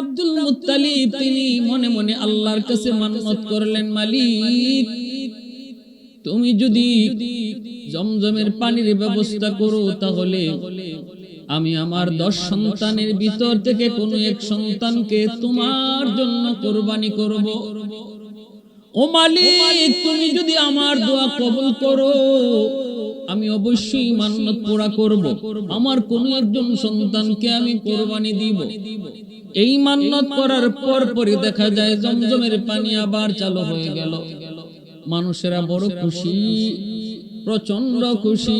Abdul Muttalib, তিনি মনে মনে আল্লাহর কাছে মান্নত করলেন, মালিক, তুমি যদি জমজমের পানির ব্যবস্থা করো তাহলে আমি আমার দশ সন্তানের ভিতর থেকে কোনো এক সন্তানকে তোমার জন্য কোরবানি করব। ও মালিক, তুমি যদি আমার দোয়া কবুল করো, আমি অবশ্যই মান্নত পুরা করব। আমার কোন একজন সন্তানকে আমি কোরবানি দিব। এই মান্নত করার পর পরই দেখা যায় জমজমের পানি আবার চালু হয়ে গেল। মানুষেরা বড় খুশি প্রচণ্ড খুশি।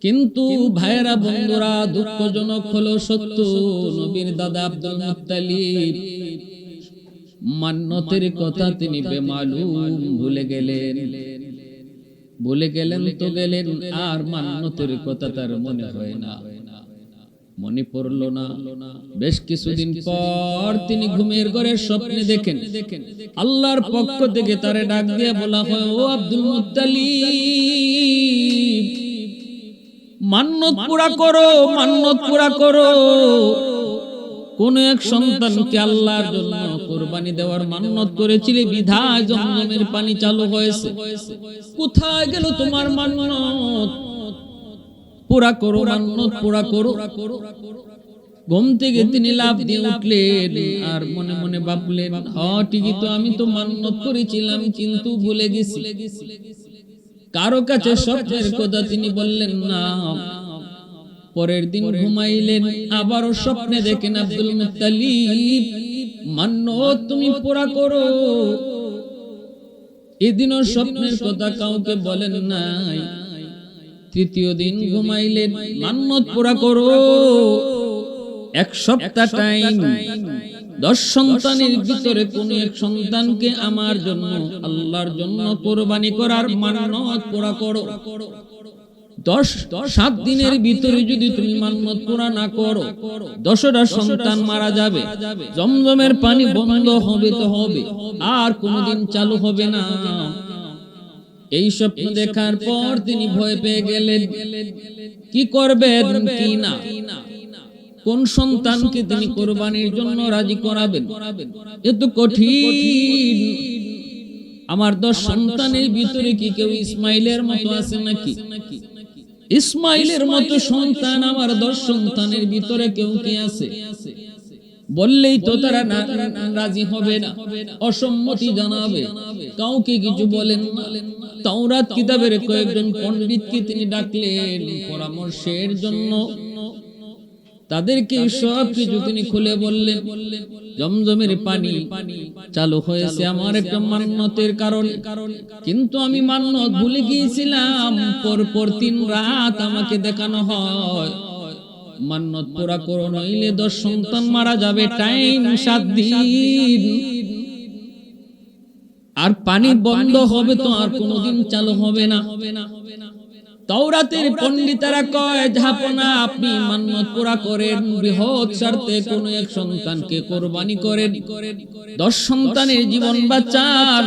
কিন্তু ভাইরা বন্ধুরা, দুঃখজনক হলো সত্য, নবীর দাদা আব্দুল মুত্তালিব মান্নতের কথা তিনি বেমালুম ভুলে গেলেন। ভুলে গেলেন তো গেলেন, আর মান্নতের কথা তার মনে হয় না। মনে পড়ল না। বেশ কিছুদিন পর তিনি ঘুমের ঘরে স্বপ্নে দেখেন। আল্লাহর পক্ষ থেকে তারে ডাক দিয়ে বলা হয় ও আব্দুল মুত্তালিব। মান্নত পুরা করো মান্নত পুরা করো। কোন এক সন্তানকে আল্লাহর জন্য কোরবানি দেওয়ার মান্নত করেছিলে। বিধায় জমজমের পানি চালু হয়েছে। কোথায় গেল তোমার মান্নত? পুরা করো মান্নত পুরা করো। ঘুম থেকে তিনি লাভ দিয়ে উঠলেন। আর মনে মনে ভাবলেন হ ঠিকই তো আমি তো মান্নত করেছিলাম কিন্তু ভুলে গেছি। কারও কাছে স্বপ্নের কথা তিনি বললেন না। পরের দিন ঘুমাইলেন। আবারও স্বপ্নে দেখেন আব্দুল মুত্তালিব মান্য তুমি পুরা করো। এদিনও স্বপ্নের কথা কাউকে বলেন নাই। তৃতীয় দিন ঘুমাইলেন মান্নত পুরা করো। এক সপ্তাহ টাইম দশ সন্তানের ভিতরে কোন এক সন্তানকে আমার জন্য আল্লাহর জন্য কোরবানি করার মান্নত পুরা করো। দশ সাত দিনের ভিতরে যদি তুমি মান্নত পুরা না করো দশটা সন্তান মারা যাবে। জমজমের পানি বন্ধ হবে তো হবে আর কোনোদিন চালু হবে না। এই স্বপ্ন দেখার পর তিনি ভয় পেয়ে গেলেন। কি করবেন কি না? কোন সন্তানকে তিনি কোরবানির জন্য রাজি করাবেন? এত কঠিন। আমার দশ সন্তানের ভিতরে কি কেউ ইসমাইলের মতো আছে নাকি? ইসমাইলের মতো সন্তান আমার দশ সন্তানের ভিতরে কেউ কি আছে? বললেই তো তারা না রাজি হবে না। অসম্মতি জানাবে। কাউকে কিছু বলেন না। তাওরাত কিতাবের কয়েকজন পণ্ডিতকে তিনি ডাকলেন পরামর্শের জন্য। তাদেরকে সব কিছু তিনি খুলে বললেন। জমজমের পানি চালু হয়েছে আমার একটা মান্যতের কারণে। কিন্তু আমি মান্যত ভুলে গিয়েছিলাম। পর পর তিন রাত আমাকে দেখানো হয়। মান্যত পুরা করো নইলে দশ সন্তান মারা যাবে টাইম সাত দিন। আর পানি বন্ধ হবে তো আর কোনোদিন চালু হবে না। তাওরাতের পণ্ডিতেরা কয় ঝাপনা আপনি মান্নত পুরা করেন বৃহৎ স্বার্থে কোন এক সন্তানকে কোরবানি করেন। দশ সন্তানের জীবন বাঁচান।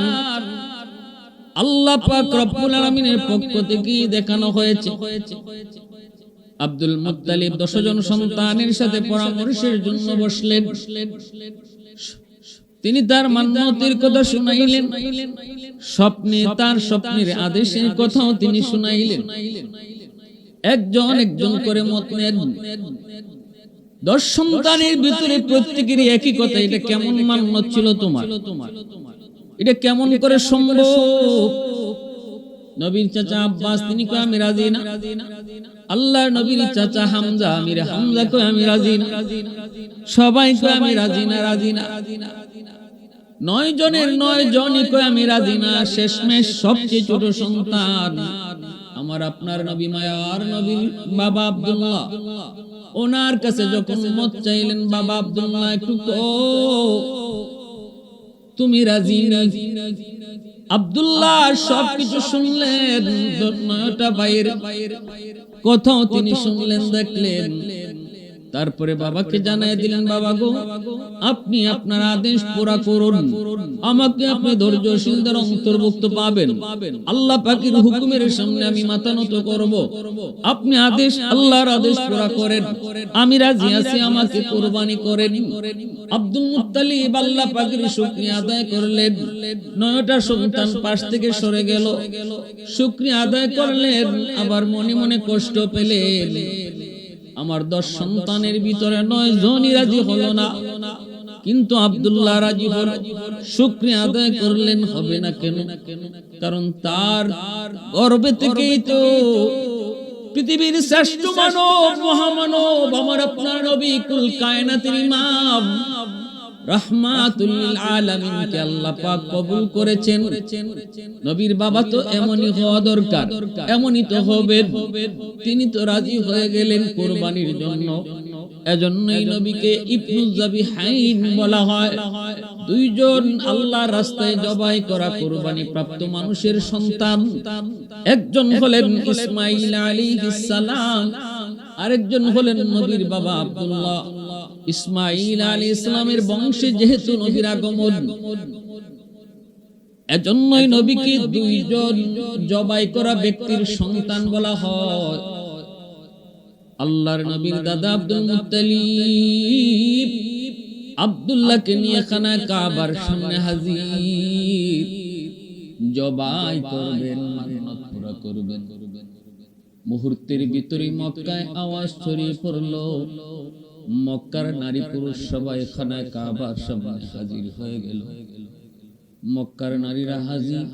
আল্লাহ পাক রব্বুল আলামিনের পক্ষ থেকে দেখানো হয়েছে। আব্দুল মুত্তালিব দশজন সন্তানের সাথে পরামর্শের জন্য বসলেন। তিনি তার মান্যতের কথা শুনাইলেন। স্বপ্নে, তার স্বপ্নের আদেশের কথাও তিনি শুনাইলেন। একজন একজন করে মত নেন। দশ সন্তানের ভিতরে প্রত্যেকেরই একই কথা, এটা কেমন মান্যত ছিল তোমার? এটা কেমন করে সম্ভব? নবীর চাচা আব্বাস, তিনি কয়, আমি রাজি না? আল্লাহর নবীর চাচা হামজা, আমির হামজা কয়, আমি রাজি না। সবাই কয়, আমি রাজি না রাজি না। নয় জনের নয় জনই কয়, আমি রাজি না। শেষমেশ সবচেয়ে ছোট সন্তান আমার আপনার নবী মায়ার নবী বাবা আব্দুল্লাহ। ওনার কাছে যখন মত চাইলেন, বাবা আব্দুল্লাহ, একটু তো তুমি রাজি না? আব্দুল্লাহ সবকিছু শুনলেন বাইরে। কথাও তিনি শুনলেন দেখলেন। তারপরে বাবাকে জানাই দিলেন বাবা গো আপনি আপনার আদেশ পুরা করুন। আমাকে আপনি ধৈর্যশীল দ্বারা অন্তর্ভুক্ত পাবেন। আল্লাহ পাকের হুকুমের সামনে আমি মাথা নত করব। আপনি আদেশ, আল্লাহর আদেশ পুরা করেন। আমি রাজি আছি, আমাকে কুরবানি করেন। আব্দুল মুত্তালিব আল্লাহ পাকের শুকরিয়া আদায় করলেন। নয়টা সন্তান পাশ থেকে সরে গেল। শুকরিয়া আদায় করলেন, আবার মনে মনে কষ্ট পেলেন। আমার দশ সন্তানের ভিতরে নয় জনই রাজি হলো না। কিন্তু আব্দুল্লাহ রাজি হল। শুক্রিয়া আদায় করলেন হবে না কেন? কারণ তার গর্বে থেকেই তো পৃথিবীর শ্রেষ্ঠ মানব মহামানব আমার আপনার নবী কুল কায়নাতের ইমাম। আল্লাহ দুইজন আল্লাহর রাস্তায় জবাই করা কোরবানি প্রাপ্ত মানুষের সন্তান। একজন হলেন ইসমাইল সালাম, আরেকজন হলেন নবীর বাবা আব্দুল্লাহ। ইসমাইল আলী ইসলামের বংশে যেহেতু নবীর আগমন। এজন্যই নবীকে দুইজন জবাই করা ব্যক্তির সন্তান বলা হয়। আল্লাহর নবীর দাদা আব্দুল মুত্তালিব। আব্দুল্লাহকে নিয়ে খানা কাবার সামনে হাজির। জবাই করবেন মান্নত পুরা করবেন। মুহূর্তের ভিতরে মক্কায় আওয়াজ ছড়িয়ে পড়ল। মক্কার নারী পুরুষ সবাই খানা কাবার সামনে হাজির হয়ে গেল। মক্কার নারীরা হাজির।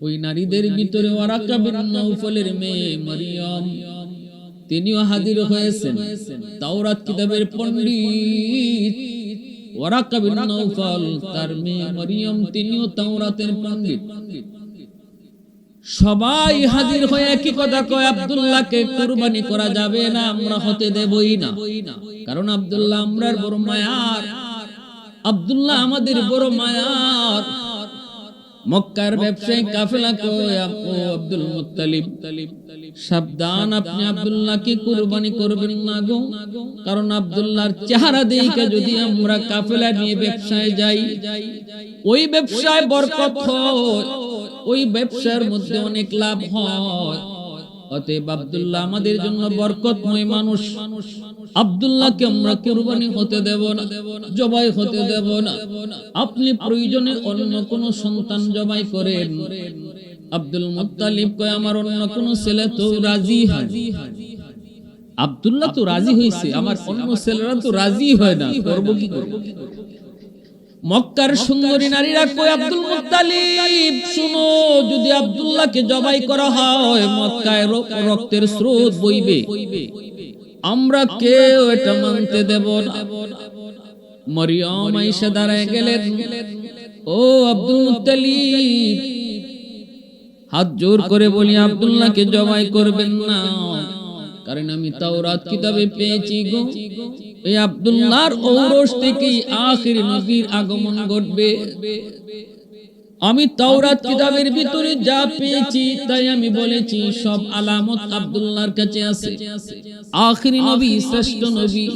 ওই নারীদের ভিতরে ওয়ারাকা বিন নৌফলের মেয়ে মারিয়াম। তিনিও হাজির হয়েছেন। তাওরাত কিতাবের পণ্ডিত। ওয়ারাকা বিন তার মেয়ে মারিয়াম, তিনিও তাওরাতের পণ্ডিত। সবাই হাজির হয়ে একই কথা কয় আব্দুল্লাহকে কুরবানি করা যাবে না আমরা হতে দেবই না। কারণ আব্দুল্লাহ আমরার বড় মায়ার। আব্দুল্লাহ আমাদের বড় মায়ার। মক্কার ব্যবসায়ী কাফেলা কয় আপু আব্দুল মুত্তালিব সাবধান আপনি আব্দুল্লাহকে কুরবানি করবেন না গো। কারণ আব্দুল্লাহর চেহারা দেখে যদি আমরা কাফেলা নিয়ে ব্যবসায় যাই ওই ব্যবসায় বরকত হয়। ওই ব্যবসার মধ্যে অনেক লাভ হয়। অতএব আব্দুল্লাহ আমাদের জন্য বরকতময় মানুষ। আব্দুল্লাহকে আমরা কুরবানি হতে দেব না, জবাই হতে দেব না। আপনি প্রয়োজনে অন্য কোন সন্তান জবাই করেন। আব্দুল মুত্তালিব কয়, আমার অন্য কোন ছেলে তো রাজি হয় আব্দুল্লাহ তো রাজি হয়েছে আমার অন্য ছেলেরা তো রাজি হয় না, করব কি করব মক্কার সুন্দরী নারীরা কই আব্দুল মুত্তালিব শুনো যদি আব্দুল্লাহকে জবাই করা হয় মক্কায় রক্তের স্রোত বইবে। আমরা কেউ এটা মানতে দেব না। মরিয়ম আইসা দাঁড়ায় গেলেন। ও আব্দুল মুত্তালিব। হাত জোর করে বলি আব্দুল্লাহকে জবাই করবেন না। কারণ আমি তাওরাত কিতাবে পেয়েছি গো। এই আব্দুল্লাহর ঔরস থেকেই আখির নবীর আগমন ঘটবে। আমি তাওরাত কিতাবের ভিতরে যা পেয়েছি, তাই আমি বলেছি, সব আলামত আব্দুল্লাহর কাছে আছে। আখিরি নবী, শ্রেষ্ঠ নবী,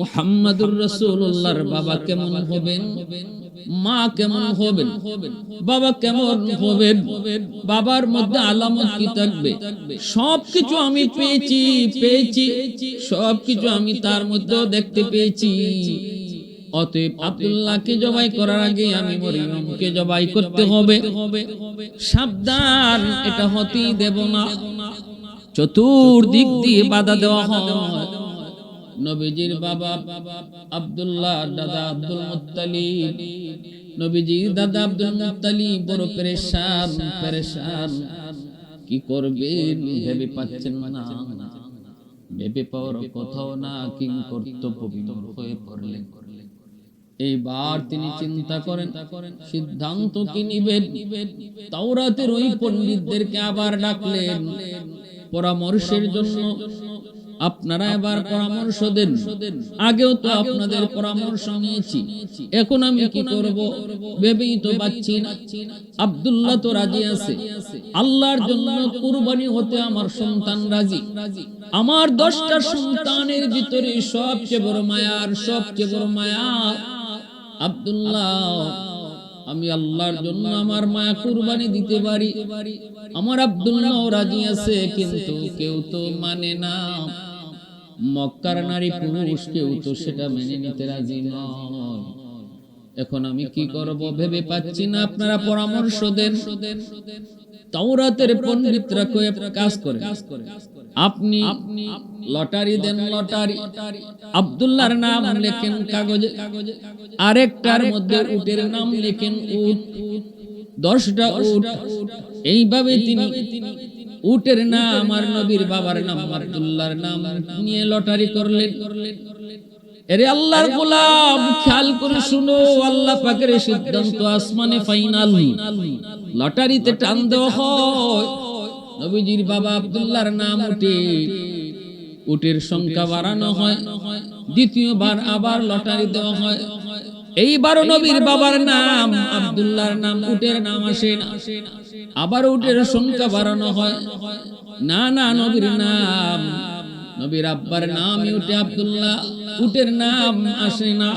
মুহাম্মাদুর রাসূলুল্লাহর বাবা কেমন হবেন? মা কেমন হবেন? বাবা কেমন হবেন? বাবার মধ্যে আলামত কি থাকবে? সবকিছু আমি পেয়েছি পেয়েছি। সবকিছু আমি তার দেখতে পেয়েছি। অতএব আব্দুল্লাহকে জবাই করার আগে আমি মরিয়মকে জবাই করতে হবে। সাবধান, এটা হতেই দেব না। চতুর্দিক দিয়ে বাধা দেওয়া হয়। নবীজির বাবা আব্দুল্লাহ, দাদা আব্দুল মুত্তালিব। নবীজির দাদা আব্দুল মুত্তালিব, বড় পেরেশান পেরেশান। কি করবেন ভেবে পাচ্ছেন না। ভেবে পাওয়ার কোথাও না, কিং কর্তব্য হয়ে পড়লেন। এইবার তিনি চিন্তা করেন, সিদ্ধান্ত কি নিবেন? তাওরাতের ওই পণ্ডিতদেরকে আবার ডাকলেন। পরামর্শের জন্য আপনারা এবার পরামর্শ দেন। আগেও তো আপনাদের পরামর্শ নিয়েছি। এখন আমি কি করব? ভেবেই তো পাচ্ছি না। আব্দুল্লাহ তো রাজি আছে। আল্লাহর জন্য কুরবানি হতে আমার সন্তান রাজি। আমার দশটা সন্তানের ভিতরে সবচেয়ে বড় মায়ার সবচেয়ে বড় মায়া আব্দুল্লাহ। আমি আল্লাহর জন্য আমার মায়া কুরবানি দিতে পারি। আমার আব্দুল্লাহ রাজি আছে, কিন্তু কেউ তো মানে না। মক্কার নারী পুরুষ কেউ তো সেটা মেনে নিতে রাজি নয়। এখন আমি কি করব ভেবে পাচ্ছি না, আপনারা পরামর্শ দেন। তাওরাতের পণ্ডিতরা কয়ে কাজ করে আপনি লটারি দেন লটারি। আব্দুল্লাহর নাম লেখেন কাগজে। আরেকটার মধ্যে উটের নাম লেখেন উট। দশটা উট। এইভাবে তিনি উটের নাম আমার নবীর বাবার নাম আব্দুল্লাহর নাম নিয়ে লটারি করলেন। এরে আল্লাহর গোলাম, খেয়াল করে শুনো, আল্লাহ পাকের সিদ্ধান্ত আসমানে ফাইনাল। লটারিতে টান দেওয়া হয়। নবীজির বাবা আব্দুল্লাহর নাম উঠে। উটের সংখ্যা বাড়ানো হয়। দ্বিতীয়বার আবার লটারি দেওয়া হয়। এইবারও নবীর বাবার নাম আব্দুল্লাহর নাম উটের নাম আসে না। আবার উটের সংখ্যা বাড়ানো হয়। না না নবীর নাম। নবীর আব্বার নাম উঠে আব্দুল্লাহ। উটের নাম আসে না।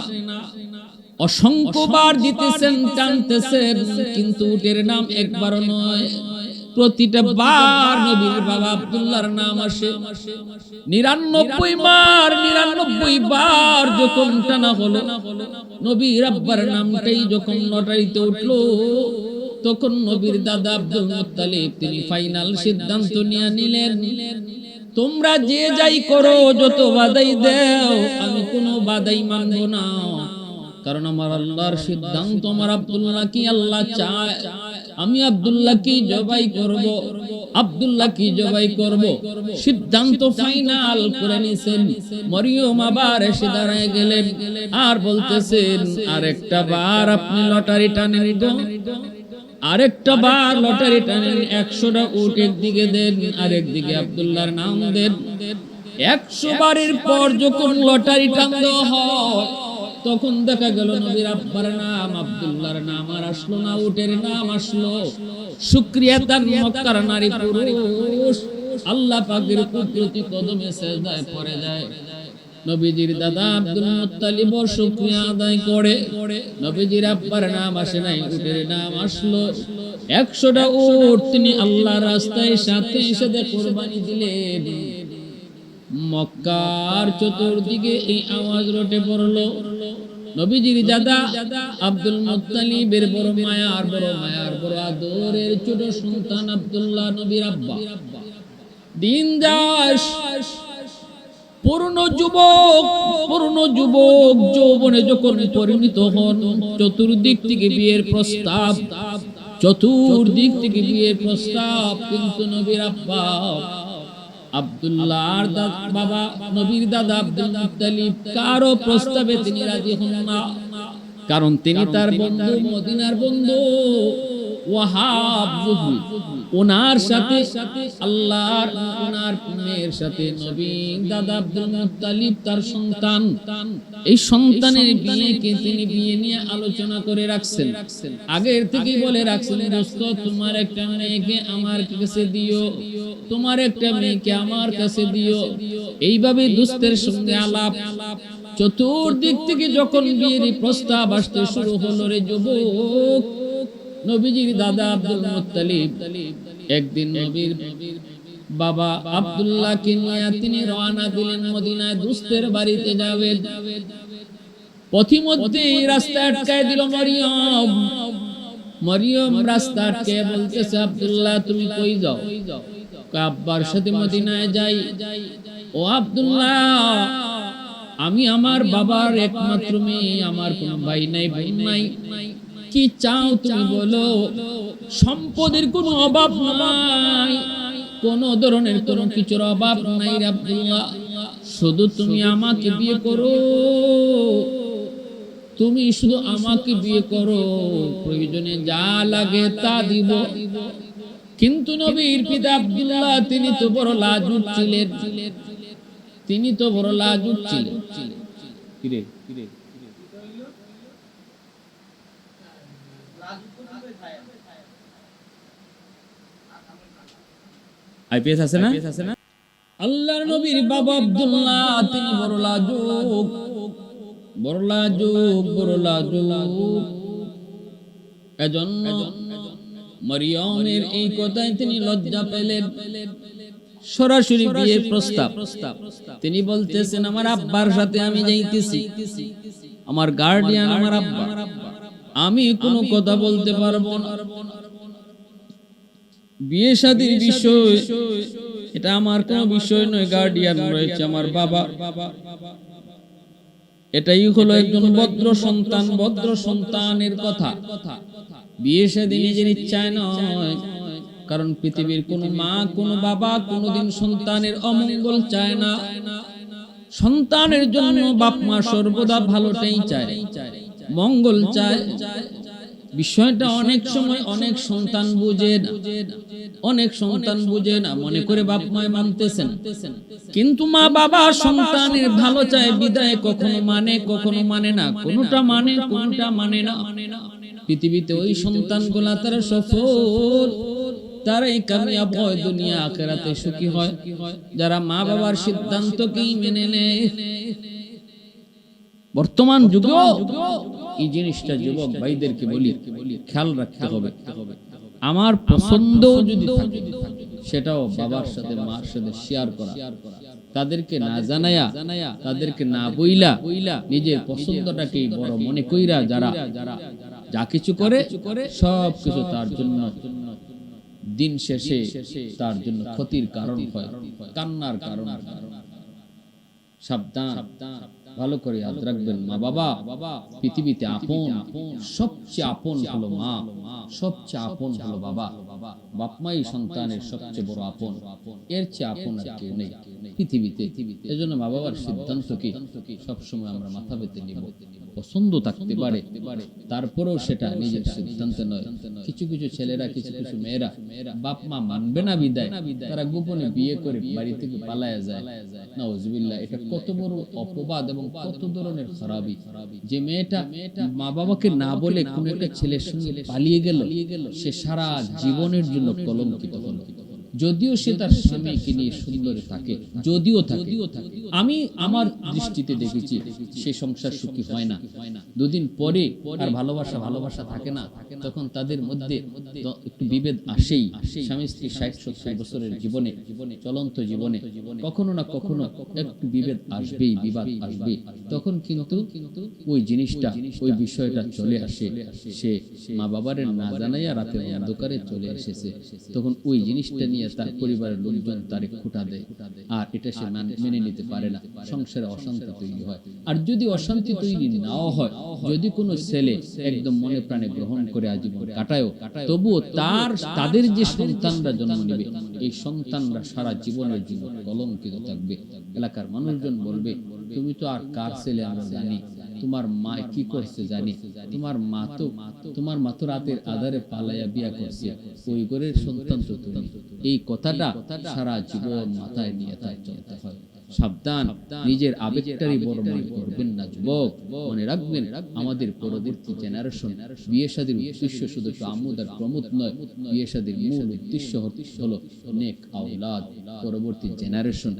অসংখ্যবার দিতেছেন টানতেছেন। কিন্তু উটের নাম একবারও নয়। প্রতিটা বার নবীর বাবা আব্দুল্লাহর নাম আসে। নিরানব্বই বার নিরানব্বই বার যখন টানা হলো, নবীর আব্বার নামটাই যখন লটারিতে উঠল, তখন নবীর দাদা আব্দুল মুত্তালিব তিনি ফাইনাল সিদ্ধান্ত নিয়ে নিলেন, তোমরা যে যাই করো, যত বাদাই দেও, আমি কোনো বাদাই মানবো না। কারণ আমার আল্লাহর সিদ্ধান্ত, আমার আব্দুল্লাহ কি আল্লাহ চায়? আমি আব্দুল্লাহ কি জবাই করব আব্দুল্লাহ কি জবাই করব। সিদ্ধান্ত ফাইনাল করে নিছেন। মরিয়ম আবার এসে দাঁড়ায় গেলেন আর বলতেছেন, আরেকটা বার আপনি লটারি টানেন গো। আরেকটা বার লটারি টানেন, একশোটা উট একদিকে দেন, আরেক দিকে আব্দুল্লাহর নাম দেন। একশো বারের পর যখন লটারি টান দেওয়া হয় তখন দেখা গেল নবীর আব্বার নাম, আব্দুল্লাহর নাম আর আসলো না, উটের নাম আসলো। শুক্রিয়া তার মক্কার নারী পুরুষ। আল্লাহ পাকের কুদরতি কদমে সেজদায় পড়ে যায়। নবীজির দাদা আব্দুল মুত্তালিব শুকরিয়া আদায় করে। নবীজির আব্বার নাম আসে নাই, উটের নাম আসলো। একশোটা উট তিনি আল্লাহ রাস্তায় সাথে সাথে কোরবানি দিলেন। মক্কার চতুর্দিকে এই আওয়াজ রটে পড়ল। নবীজির দাদা আব্দুল মুত্তালিবের বড় মায়ার বড় মায়ার বড় আদরের ছোট সন্তান আব্দুল্লাহ নবীর আব্বা। দিন দাস পূর্ণ যুবক পূর্ণ যুবক, যৌবনে যখন পরিণত হন, চতুর্দিক থেকে বিয়ের প্রস্তাব, চতুর্দিক থেকে বিয়ের প্রস্তাব কিন্তু নবীর আব্বা। আব্দুল্লাহর বাবা, নবীর দাদা আব্দুল মুত্তালিব, কারও প্রস্তাবে তিনি রাজি হন না। কারণ তিনি তার বন্ধু, মদিনার বন্ধু। ওয়াহাব ওনার সাথে আল্লাহর ওনার মেয়ের সাথে নবী দাদা আব্দুল মুত্তালিব তার সন্তান। এই সন্তানের বিয়েকে তিনি বিয়ে নিয়ে আলোচনা করে রাখছেন। আগের থেকেই বলে রাখছেন দোস্ত তোমার একটা মেয়েকে আমার কাছে দিও। তোমার একটা মেয়েকে আমার কাছে দিও। এইভাবে দুস্তের সঙ্গে আলাপ। চতুর্দিক থেকে যখন বিয়ের প্রস্তাব আসতে শুরু হলো রে যুবক। নবীজির দাদা আব্দুল মুত্তালিব। একদিন নবীর বাবা আব্দুল্লাহকে নিয়ে তিনি রওনা দিলেন মদিনায় দুস্তের বাড়িতে যাবেন। পথিমধ্যে রাস্তা আটকায় দিল মরিয়ম। মরিয়ম রাস্তা আটকে বলতেছে আব্দুল্লাহ তুমি কই যাও? কয়, আব্বার সাথে মদিনায় যাই। ও আব্দুল্লাহ আমি আমার বাবার একমাত্র মেয়ে আমার কোনো ভাই নাই বোন নাই। কি চাও তুমি বলো? সম্পদের কোনো অভাব নাই। কোন ধরনের কোনো কিছুর অভাব নাই শুধু তুমি আমাকে বিয়ে করো। তুমি শুধু আমাকে বিয়ে করো। প্রয়োজনে যা লাগে তা দিব। কিন্তু নবীর পিতা আব্দুল্লাহ, তিনি তো বড় লাজুক ছিলেন। তিনি তো বড় লাজুক ছিলেন। কিরে কিরে আইপিএস আছে না? আল্লাহর নবীর বাবা আব্দুল্লাহ তিনি বড় লাজুক। বড় লাজুক। বড় লাজুক এজন্য মরিয়মের এই কথায় তিনি লজ্জা পেলেন। সরাসরি বিয়ে প্রস্তাব। তিনি বলতেছেন আমার আব্বার সাথে আমি যাইতেছি। আমার গার্ডিয়ান আমার আব্বা। আমি কোনো কথা বলতে পারব না। বিয়ে শাদীর বিষয় এটা আমার কোনো বিষয় নয় গার্ডিয়ান রয়েছে আমার বাবা। এটাই হলো একজন ভদ্র সন্তান ভদ্র সন্তানের কথা। বিয়ে শাদী নিজের ইচ্ছায় নয় কারণ পৃথিবীর কোন মা কোন বাবা কোনদিন সন্তানের অমঙ্গল চায় না। সন্তানের জন্য বাপ মা সর্বদা ভালোটাই চায়। মঙ্গল চায়। বিষয়টা অনেক সময় অনেক সন্তান বুঝে না। অনেক সন্তান বুঝে না মনে করে বাপ মায় মানতেছেন। কিন্তু মা বাবা সন্তানের ভালো চায় বিদায় কখনো মানে কখনো মানে না কোনটা মানে কোনটা মানে না পৃথিবীতে ওই সন্তানগুলা তারা সফল। তারাই কামিয়াব হয় দুনিয়া আখেরাতে সুখী হয়। যারা মা বাবার সিদ্ধান্তকেই মেনে নেয়। বর্তমান যুগে এই জিনিসটা যুবক ভাইদেরকে বলি খেয়াল রাখতে হবে। আমার পছন্দ যদি থাকে সেটাও বাবার সাথে মার সাথে শেয়ার করা। তাদেরকে না জানায়া তাদেরকে না বইলা নিজের পছন্দটাকে বড় মনে কইরা যারা যা কিছু করে সব কিছু তার জন্য দিন শেষে তার জন্য ক্ষতির কারণ হয় কান্নার কারণ। সাবধান। ভালো করে ইয়াদ রাখবেন মা বাবা। পৃথিবীতে আপন সবচেয়ে আপন হলো মা। সবচেয়ে আপন হলো বাবা। সন্তানের সবচেয়ে বড় আপন। এর চেয়ে আপন আর কেউ নেই পৃথিবীতে। এজন্য মা বাবার সবসময় আমরা মাথা পেতে নিব। পছন্দ থাকতে পারে, তারপরেও সেটা নিজের সিদ্ধান্ত নয়। কিছু কিছু ছেলেরা, কিছু কিছু মেয়েরা বাপ মা মানবে না বিদায়। তারা গোপনে বিয়ে করে বাড়ি থেকে পালায়া যায়। নাউজুবিল্লাহ, এটা কত বড় অপবাদ এবং কত ধরনের খারাপি যে মেয়েটা মা বাবাকে না বলে কোন একটা ছেলের সঙ্গে পালিয়ে গেল, সে সারা জীবনের জন্য কলঙ্কিত হলো যদিও সে তার স্বামীকে নিয়ে সুন্দরে থাকে যদিও থাকে। আমি আমার দৃষ্টিতে দেখেছি সে সংসার সুখী হয় না। দুদিন পরে আর ভালোবাসা ভালোবাসা থাকে না তখন তাদের মধ্যে একটু বিভেদ আসেই। স্বামী স্ত্রী ষাট সত্তর বছরের জীবনে চলন্ত জীবনে কখনো না কখনো একটু বিভেদ আসবেই বিবাদ আসবে তখন কিন্তু ওই জিনিসটা ওই বিষয়টা চলে আসে। সে মা বাবার না জানাইয়া রাতের অন্ধকারে চলে এসেছে। তখন ওই জিনিসটা নিয়ে তার পরিবারের লোকজন তারে খুঁটা দেয়। আর এটা সে মেনে নিতে পারে না। সংসারে অশান্তি তৈরি হয়। আর যদি অশান্তি তৈরি নাও হয়, যদি কোনো ছেলে একদম মনে প্রাণে গ্রহণ করে আজীবন কাটায়ও তবুও তার তাদের যে সন্তানরা জন্ম নেবে, এই সন্তানরা সারা জীবনের জীবন কলঙ্কিত থাকবে। এলাকার মানুষজন বলবে, তুমি তো আর কার ছেলে আমরা জানি? তোমার মা কি করছে জানি? তোমার মা তো তোমার মা তো রাতের আধারে পালাইয়া বিয়া করছে। ওই ঘরের সন্তান তো তুমি। এই কথাটা সারা জীবন মাথায় নিয়ে তার চলতে হয়। সাবধান নিজের আবেগটারই বড় মনে করবেন না যুবক। মনে রাখবেন আমাদের পরবর্তী জেনারেশন বিয়ে শাদীর উদ্দেশ্য শুধু আমোদ আর প্রমোদ নয় বিয়ে শাদীর মূল উদ্দেশ্য হতে- হলো নেক আওলাদ পরবর্তী জেনারেশন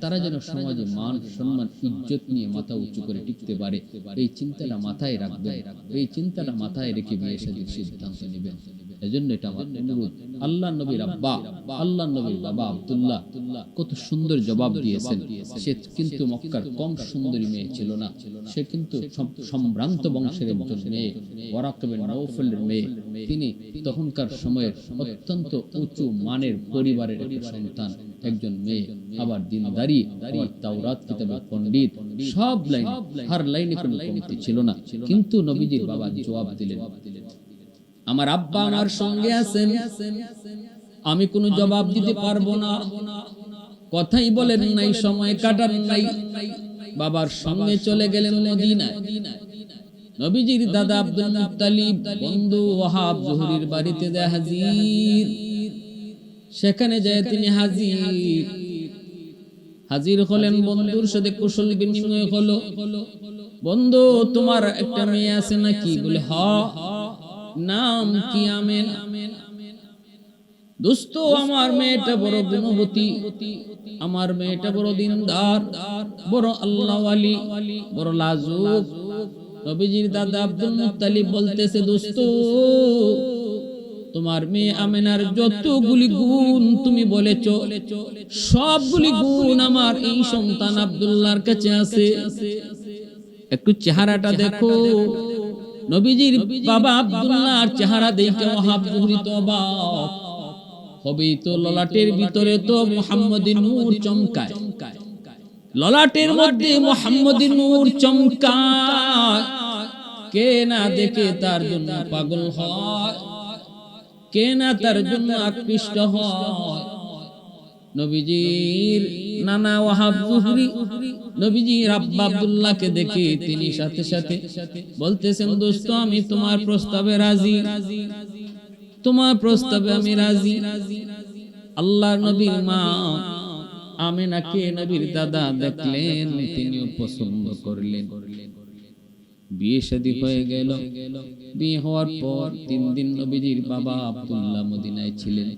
তারা যেন সমাজে মান সম্মান ইজ্জত নিয়ে মাথা উঁচু করে টিকতে পারে। এই চিন্তাটা মাথায় রাখবেন। এই চিন্তাটা মাথায় রেখে বিয়ে শাদীর সিদ্ধান্ত নেবেন। এজন্য এটা আমার অনুরোধ। আল্লাহ নবীর আব্বা আল্লাহ নবীর বাবা আব্দুল্লাহ কত সুন্দর জবাব দিয়েছেন। সে কিন্তু মক্কার কম সুন্দরী মেয়ে ছিল না। সে কিন্তু সম্ভ্রান্ত বংশের একজন মেয়ে নৌফলের মেয়ে। তিনি তখনকার সময়ের অত্যন্ত উঁচু মানের পরিবারের একটা সন্তান একজন মেয়ে আবার দিনদারি আবার তাওরাত কিতাবের পণ্ডিত সব লাইন হার লাইনে কোনো কমতি ছিল না। কিন্তু নবীজির বাবা জবাব দিলেন। আমার আব্বা আমার সঙ্গে আছেন। আমি কোনো জবাব দিতে পারব না। কথাই বলেন নাই সময় কাটান নাই। বাবার সঙ্গে চলে গেলেন মদিনায়। নবীজির দাদা আব্দুল মুত্তালিব বন্ধু ওয়াহাব জহুরির বাড়িতে যায় হাজির। সেখানে যায় তিনি হাজির। হাজির। হলেন বন্ধুর সাথে কুশল বিনিময় হলো। বন্ধু তোমার একটা মেয়ে আছে নাকি? বলে হ। নাম কি আমেন? দোস্ত আমার মেয়েটা বড় গুণবতী আমার মেয়েটা বড় দিনদার, বড় আল্লাহওয়ালি, বড় লাজুক। নবীজির দাদা আব্দুল মুত্তালিব বলতেছে দোস্ত তোমার মেয়ে আমেনার যতগুলি গুণ তুমি বলেছ, সবগুলি গুণ আমার এই সন্তান আব্দুল্লাহর কাছে আছে। একটু চেহারাটা দেখো। নবীজির বাবা আব্দুল্লাহর চেহারা দেখে ওহাব জুহরি তো অবাক হবেই তো ললাটের ভিতরে তো মুহাম্মদি নূর চমকায়। ললাটের মধ্যে মুহাম্মদি নূর চমকায়। কে না দেখে তার জন্য পাগল হয়? কে না তার জন্য আকৃষ্ট হয়? নবীজির নানা ওয়াহাব জুহরি নবীজির আব্বা আব্দুল্লাহকে দেখে তিনি সাথে সাথে বলতেছেন, দোস্ত, আমি তোমার প্রস্তাবে রাজি। তোমার প্রস্তাবে আমি রাজি। আল্লাহ নবীর মা আমেনাকে নবীর দাদা দেখলেন, তিনিও পছন্দ করলেন। বিয়ে শাদী হয়ে গেল। বিয়ে হওয়ার পর তিন দিন নবীজির বাবা আব্দুল্লাহ মদিনায় ছিলেন।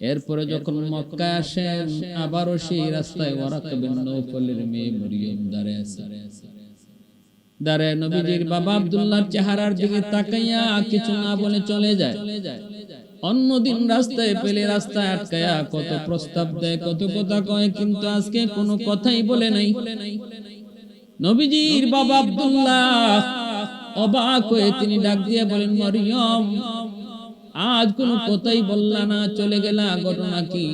এরপরে যখন মক্কা আসেন, আবারও সেই রাস্তায় নৌফলের মেয়ে মরিয়ম দাঁড়ায় আছে। নবীজির বাবা চেহারার দিকে তাকাইয়া কিছু না বলে চলে যায়। অন্যদিন রাস্তায় পেলে রাস্তায় আটকায়া কত প্রস্তাব দেয়, কত কথা কয়, কিন্তু আজকে কোনো কথাই বলে নাই। নবীজির বাবা আব্দুল্লাহ অবাক হয়ে তিনি ডাক দিয়ে বলেন, মরিয়ম আজ কোনো কথাই বললা না চলে গেলা ঘটনা কি?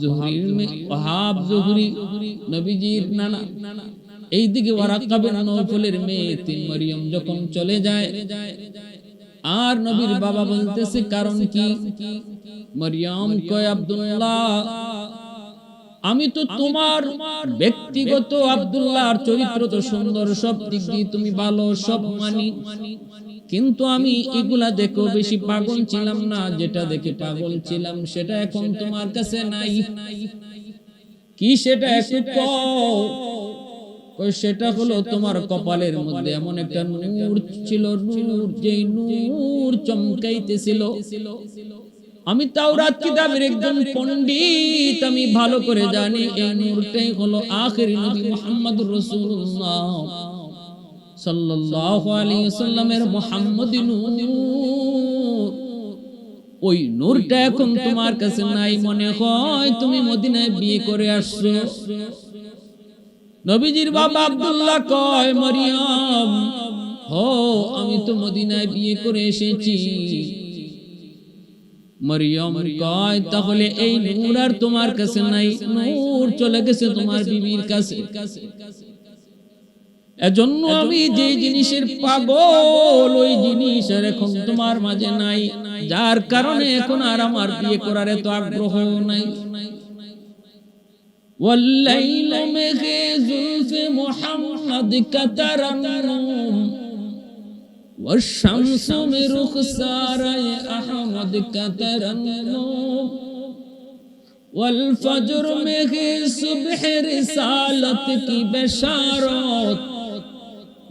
জুহরির জুহরি নবীজির নানা এইদিকে নৌফলের মেয়ে তিন মরিয়ম যখন চলে যায় আর নবীর বাবা বলতেছে কারণ কি? মরিয়ম কয় আব্দুল্লাহ আমি তো তোমার ব্যক্তিগত আব্দুল্লাহর চরিত্র তো সুন্দর সব দিক দিয়ে তুমি ভালো সব মানি। কিন্তু আমি এগুলা দেখো বেশি পাগল ছিলাম না যেটা দেখে পাগল ছিলাম সেটা এখন তোমার কাছে নাই। কি সেটা একটু সেটা হলো তোমার কপালের মধ্যে। এমন একটা নূর ছিল নূর যেই নূর চমকাইতেছিল। আমি তাওরাত কিতাবের একজন পণ্ডিত আমি ভালো করে জানি এই নূরটাই হলো আখেরি নবী মুহাম্মদুর রাসূলুল্লাহ ওই নূরটা এখন তোমার কাছে নাই মনে হয়, তুমি মদিনায় বিয়ে করে আসছো। নবীজির বাবা আব্দুল্লাহ কয়, মরিয়ম, হো, আমি তো মদিনায় বিয়ে করে এসেছি। মরিয়ম কয়, তাহলে এই নূর আর তোমার কাছে নাই। নূর চলে গেছে তোমার বিবির কাছে। এজন্য আমি যে জিনিসের পাগল ওই জিনিস আর এখন তোমার মাঝে নাই যার কারণে এখন আর আমার বিয়ে করার এত আগ্রহ নাই والليل مغي زلف محمد كترنم والشمس مرخسار أحمد كترنم والفجر مغي صبح رسالت کی بشارت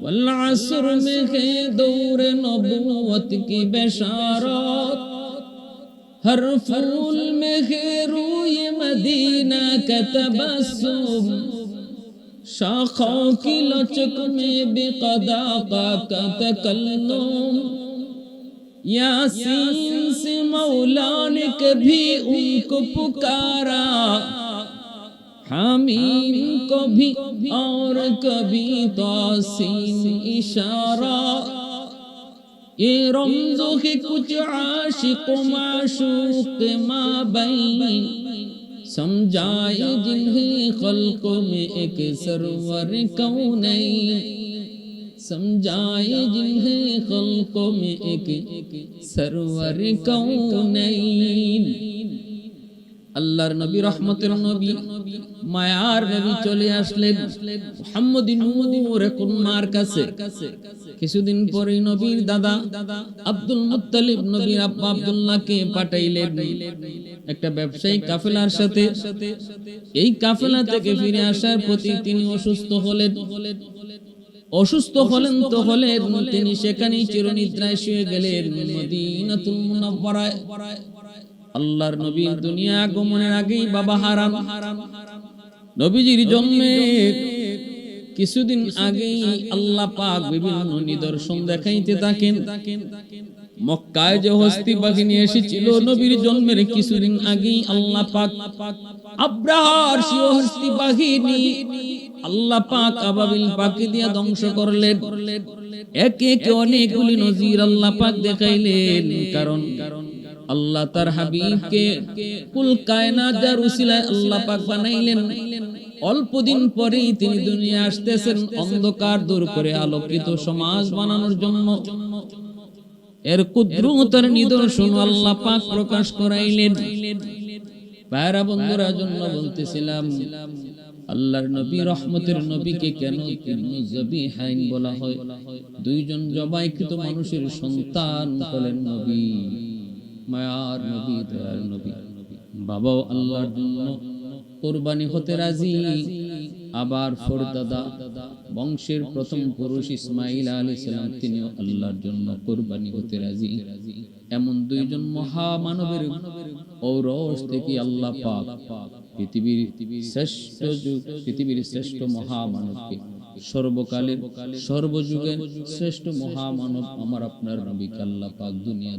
والعصر میں ہے دور نبوت کی بشارات۔ ہر فول میں ہے روی مدینہ کا تبسم۔ شاخوں کی لچک میں بھی قدا کا تکلم۔ یاسین سے مولا نے کبھی ان کو پکارا۔ حمیم کبھی اور کبھی توسین اشارہ۔ یہ رمضوں کے کچھ عاشق و معشوق ما بین۔ سمجھائے جنہیں خلق میں ایک سرور کون سمجھائے جنہیں خلق میں ایک سرور کونین আল্লাহর নবী, রহমতের নবী, মায়ার নবী চলে আসলেন মুহাম্মদিন নূর এখন মার কাছে। কিছুদিন পরে নবীর দাদা আব্দুল মুত্তালিব, নবীর আব্বা আব্দুল্লাহকে পাঠাইলেন। একটা ব্যবসায়ী কাফেলার সাথে। এই কাফেলা থেকে ফিরে আসার প্রতি তিনি অসুস্থ হলেন। অসুস্থ হলেন তো হলেন, তিনি সেখানেই চিরনিদ্রায় শুয়ে গেলেন মদিনাতুল মুনাওয়ারায়। আল্লাহর নবী দুনিয়া আগমনের আগেই বাবা হারাম। নবীজির জন্মের কিছুদিন আগেই আল্লাহ পাক বিভিন্ন নিদর্শন দেখাইতে থাকেন। মক্কায় যে হস্তি বাহিনী এসেছিল নবীর জন্মের কিছুদিন আগেই আল্লাহ পাক আব্রাহার সেই হস্তি বাহিনী আল্লাহ পাক আবাবিল পাকে দিয়া ধ্বংস করলেন। একে একে অনেকগুলি নজির আল্লাহ পাক দেখাইলেন। কারণ কারণ আল্লাহ তার হাবিবকে, কুল কায়নাত যার উসিলায় আল্লাহ পাক বানাইলেন, অল্প দিন পরেই তিনি দুনিয়া আসতেছেন, অন্ধকার দূর করে আলোকিত সমাজ বানানোর জন্য। এর কুদ্রুতার নিদর্শন আল্লাহ পাক প্রকাশ করাইলেন। পায়রা বন্ধুরা জন্য বলতেছিলাম, আল্লাহর নবী রহমতের নবীকে কেন জবিহাইন বলা হয়? দুইজন জবাইকৃত মানুষের সন্তান বলেন নবী। মায়ার নবী নবী। বাবাও আল্লাহর জন্য কোরবানি হতে রাজি। আবার ফরদাদা, বংশের প্রথম পুরুষ ইসমাইল আলী সালাম আল্লাহর জন্য কোরবানি হতে রাজি। এমন দুইজন ঔরস থেকে আল্লাহ পাক পৃথিবীর শ্রেষ্ঠ পৃথিবীর শ্রেষ্ঠ সর্বকালের, সর্বযুগের শ্রেষ্ঠ মহামানব আমার আপনার নবী আল্লাহ পাক দুনিয়া